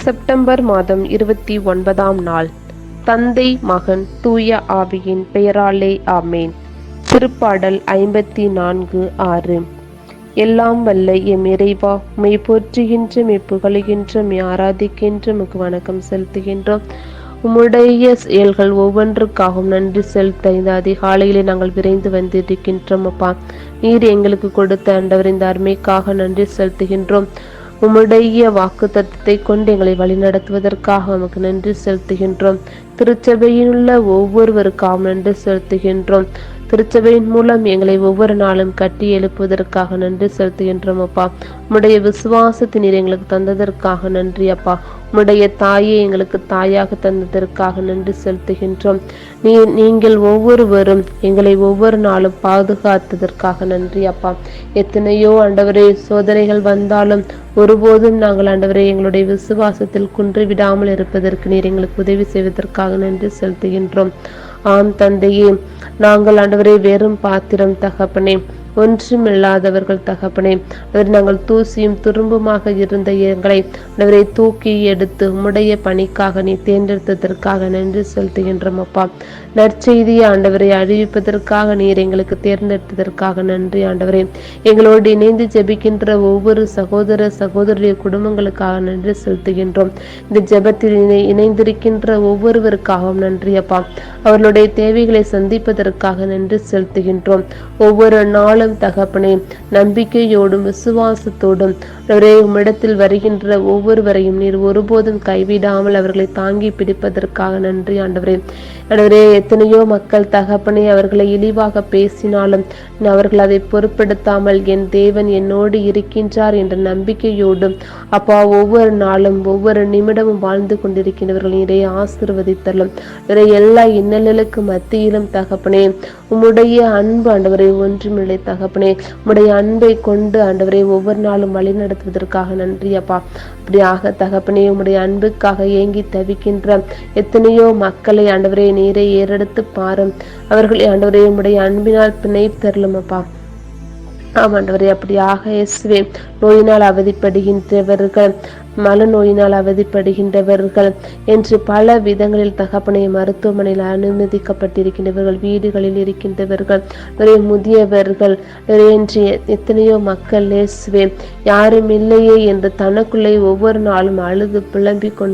September மாதம் இருபத்தி ஒன்பதாம் நாள். தந்தை மகன் தூய ஆவியின் பெயராலே ஆமேன். திருப்பாடல் ஐம்பத்தி நான்கு ஆறு. எல்லாம் வல்ல எம் இறைவா மெய் போற்றுகின்ற மெய் புகழுகின்ற மெய் ஆராதிக்கின்ற மிகு வணக்கம் செலுத்துகின்றோம். உம்முடைய செயல்கள் ஒவ்வொன்றுக்காகவும் நன்றி செலுத்த இந்த அதிகாலையிலே நாங்கள் விரைந்து வந்திருக்கின்றோம் அப்பா. நீர் எங்களுக்கு கொடுத்த அண்டவர் இந்த அருமைக்காக நன்றி செலுத்துகின்றோம். உம்முடைய வாக்கு தத்துவத்தை கொண்டு எங்களை வழிநடத்துவதற்காக உமக்கு நன்றி செலுத்துகின்றோம். திருச்சபையில் உள்ள ஒவ்வொருவருக்காகவும் நன்றி செலுத்துகின்றோம். திருச்சபையின் மூலம் எங்களை ஒவ்வொரு நாளும் கட்டி எழுப்புவதற்காக நன்றி செலுத்துகின்றோம் அப்பா. உம்முடைய விசுவாசத்தை நீர் எங்களுக்கு தந்ததற்காக நன்றி அப்பா. உம்முடைய தாயை எங்களுக்கு தாயாக தந்ததற்காக நன்றி செலுத்துகின்றோம். நீ நீங்கள் ஒவ்வொருவரும் எங்களை ஒவ்வொரு நாளும் பாதுகாத்ததற்காக நன்றி அப்பா. எத்தனையோ ஆண்டவரே சோதனைகள் வந்தாலும் ஒருபோதும் நாங்கள் ஆண்டவரே எங்களுடைய விசுவாசத்தில் குன்று விடாமல் இருப்பதற்கு நீர் எங்களுக்கு உதவி செய்வதற்காக நன்றி செலுத்துகின்றோம். ஆம் தந்தையே நாங்கள் ஆண்டவரே வெறும் பாத்திரம் தகப்பனே. ஒன்றுமில்லாதவர்கள் தகப்பனே. அவர் நாங்கள் தூசியும் துரும்புமாக இருந்த எங்களை அவரை தூக்கி எடுத்து உம்முடைய பணிக்காக நீ தேர்ந்தெடுத்ததற்காக நன்றி செலுத்துகின்றோம் அப்பா. நற்செய்தியை ஆண்டவரை அறிவிப்பதற்காக நீர் எங்களுக்கு தேர்ந்தெடுத்ததற்காக நன்றி ஆண்டவரே. எங்களோடு இணைந்து ஜெபிக்கின்ற ஒவ்வொரு சகோதர சகோதரிய குடும்பங்களுக்காக நன்றி செலுத்துகின்றோம். இந்த ஜெபத்தில் இணைந்திருக்கின்ற ஒவ்வொருவருக்காகவும் நன்றி அப்பா. அவர்களுடைய தேவைகளை சந்திப்பதற்காக நன்றி செலுத்துகின்றோம். ஒவ்வொரு நாளும் தகப்பனே நம்பிக்கையோடும் விசுவாசத்தோடும் அவரே உம்மிடத்தில் வருகின்ற ஒவ்வொருவரையும் நீர் ஒருபோதும் கைவிடாமல் அவர்களை தாங்கி பிடிப்பதற்காக நன்றி ஆண்டவரே. ஆண்டவரே எத்தனையோ மக்கள் தகப்பனே அவர்களை இழிவாக பேசினாலும் அவர்கள் அதை பொருட்படுத்தாமல் என் தேவன் என்னோடு இருக்கின்றார் என்ற நம்பிக்கையோடும் அப்பா ஒவ்வொரு நாளும் ஒவ்வொரு நிமிடமும் வாழ்ந்து கொண்டிருக்கின்றவர்கள் நீரை ஆசிர்வதித்தலும் இவரை எல்லா இன்னல்களுக்கு மத்தியிலும் தகப்பனே உம்முடைய அன்பு ஆண்டவரை ஒன்றுமில்லை. தகப்பனே உடைய அன்பை கொண்டு ஆண்டவரை ஒவ்வொரு நாளும் வழி நடத்துவதற்காக நன்றி அப்பா. அப்படியாக தகப்பனே உம்முடைய அன்புக்காக ஏங்கி தவிக்கின்ற எத்தனையோ மக்களை ஆண்டவரே நீரை ஏறெடுத்து பாரும். அவர்களை ஆண்டவரே உம்முடைய அன்பினால் பிணை தரலும் அப்பா. ஆமாண்டவரே அப்படியாக இயேசுவே நோயினால் அவதிப்படுகின்றவர்கள் மலநோயினால் அவதிப்படுகின்றவர்கள் என்று பல விதங்களில் தகப்பனை மருத்துவமனையில் அனுமதிக்கப்பட்டிருக்கின்றவர்கள் வீடுகளில் இருக்கின்றவர்கள் நிறைய முதியவர்கள் நிறைய என்று எத்தனையோ மக்கள் லேசுவே யாரும் இல்லையே என்று தனக்குள்ளே ஒவ்வொரு நாளும் அழுது புலம்பிக் கொண்டு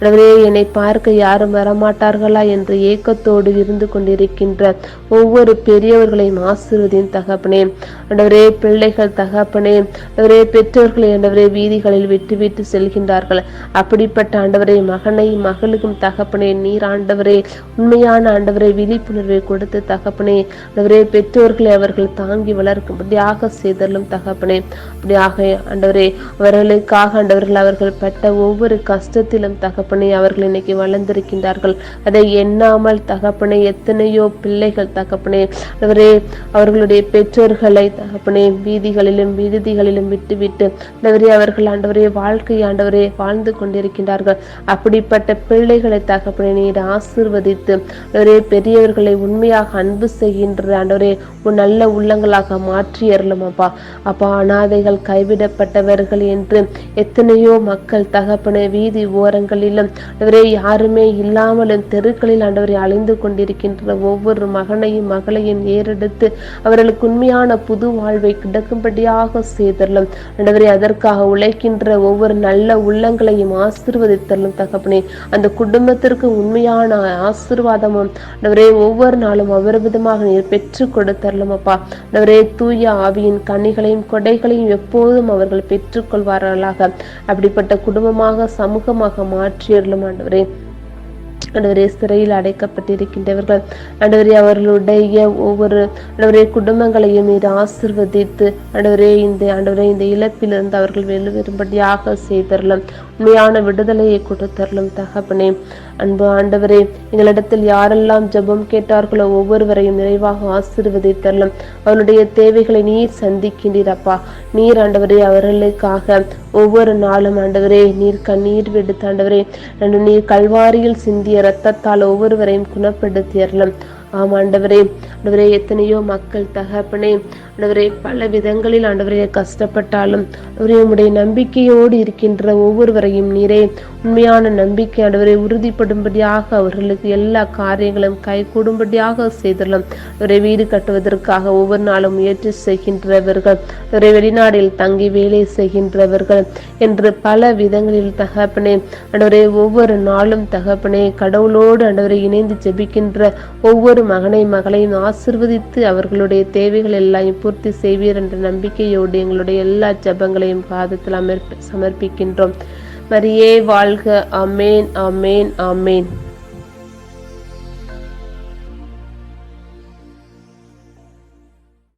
அவரே என்னை பார்க்க யாரும் வரமாட்டார்களா? என்று ஏக்கத்தோடு இருந்து கொண்டிருக்கின்ற ஒவ்வொரு பெரியவர்களையும் ஆசிர்வதின் தகப்பனே. ஆண்டவரே பிள்ளைகள் தகப்பனே ஆண்டவரே பெற்றோர்களை அண்டவரே வீதிகளில் விட்டுவிட்டு செல்கின்றார்கள். அப்படிப்பட்ட ஆண்டவரே மகனை மகளுக்கும் தகப்பனே நீர் ஆண்டவரே உண்மையான ஆண்டவரை விழிப்புணர்வை கொடுத்து தகப்பனே. ஆண்டவரே பெற்றோர்களை அவர்கள் தாங்கி வளர்க்கும்படியாக செய்தலும் தகப்பனே. அப்படியாக ஆண்டவரே அவர்களுக்காக ஆண்டவர்கள் அவர்கள் பட்ட ஒவ்வொரு கஷ்டத்திலும் தகப்பனே அவர்கள் இன்னைக்கு வளர்ந்திருக்கின்றார்கள். அதை எண்ணாமல் தகப்பனே எத்தனையோ பிள்ளைகள் தகப்பனே. ஆண்டவரே அவர்களுடைய பெற்றோர்களை தகப்பனே வீதிகளிலும் விடுதிகளிலும் விட்டுவிட்டு ஆண்டவரே அவர்கள் ஆண்டவரே வாழ்க்கை ஆண்டவரே வாழ்ந்து கொண்டிருக்கின்றார்கள். அப்படிப்பட்ட பிள்ளைகளை தகப்பனை நீர் ஆசிர்வதித்து ஆண்டவரே பெரியவர்களை உண்மையாக அன்பு செய்கின்ற ஆண்டவரே உன் நல்ல உள்ளங்களாக மாற்றி அருளும் அப்பா அப்பா அனாதைகள் கைவிடப்பட்டவர்கள் என்று எத்தனையோ மக்கள் தகப்பனை வீதி ஓரங்களிலும் ஆண்டவரே யாருமே இல்லாமலும் தெருக்களில் ஆண்டவரை அலைந்து கொண்டிருக்கின்ற ஒவ்வொரு மகனையும் மகளையும் ஏறெடுத்து அவர்களுக்கு உண்மையான புது வாழ்வை கிடக்கும்படியாக செய்தரலும். ஆண்டவரே அதற்காக உழைக்கின்ற ஒவ்வொரு நல்ல உள்ளங்களையும் ஆசிர்வதித்தரலும் தகப்பனே. அந்த குடும்பத்திற்கு உண்மையான ஆசிர்வாதமும் நவரே ஒவ்வொரு நாளும் அபரிவிதமாக நீர் பெற்று கொடுத்தரலும் அப்பா. ஆண்டவரே தூய ஆவியின் கனிகளையும் கொடைகளையும் எப்போதும் அவர்கள் பெற்றுக்கொள்வார்களாக அப்படிப்பட்ட குடும்பமாக சமூகமாக மாற்றியறலும் ஆண்டவரே. ஆண்டவரே சிறையில் அடைக்கப்பட்டிருக்கின்றவர்கள். ஆண்டவரே அவர்களுடைய ஒவ்வொரு ஆண்டவரே குடும்பங்களையும் நீர் ஆசிர்வதித்து ஆண்டவரே இந்த ஆண்டவரே இந்த இழப்பிலிருந்து அவர்கள் வெளிவரும்படியாக செய்தரலும் உண்மையான விடுதலையை கொடுத்தரலும் தகப்பனே. அன்பு ஆண்டவரே எங்களிடத்தில் யாரெல்லாம் ஜெபம் கேட்டார்களோ ஒவ்வொருவரையும் நிறைவாக ஆசிர்வதித்தரலும் அவருடைய தேவைகளை நீர் சந்திக்கின்றீர் அப்பா. நீர் ஆண்டவரே அவர்களுக்காக ஒவ்வொரு நாளும் ஆண்டவரே நீர் கண்ணீர் விடுத்து ஆண்டவரே நீர் கல்வாரியில் சிந்திய இரத்தத்தால் ஒவ்வொருவரையும் குணப்படுத்தியறலும் ஆம் ஆண்டவரே ஆண்டவரே எத்தனையோ மக்கள் தகப்பனே ஆண்டவரே பல விதங்களில் ஆண்டவரே கஷ்டப்பட்டாலும் ஆண்டவரே உம்முடைய நம்பிக்கையோடு இருக்கின்ற ஒவ்வொருவரையும் நீரே உண்மையான நம்பிக்கை ஆண்டவரை உறுதிப்படும்படியாக அவர்களுக்கு எல்லா காரியங்களும் கை கூடும்படியாக செய்துள்ளோம். அவரை வீடு கட்டுவதற்காக ஒவ்வொரு நாளும் முயற்சி செய்கின்றவர்கள் அவரை வெளிநாடில் தங்கி வேலை செய்கின்றவர்கள் என்று பல விதங்களில் தகப்பனே ஆண்டவரே ஒவ்வொரு நாளும் தகப்பனே கடவுளோடு ஆண்டவரை இணைந்து ஜெபிக்கின்ற ஒவ்வொரு மகனை மகளையும் ஆசிர்வதித்து அவர்களுடைய தேவைகள் எல்லாம் பூர்த்தி செய்வீர் என்ற நம்பிக்கையோடு எங்களுடைய எல்லா ஜெபங்களையும் பாதத்தில் அமர்ப்ப சமர்ப்பிக்கின்றோம். மரியே வாழ்க. அமேன் அமேன் அமேன்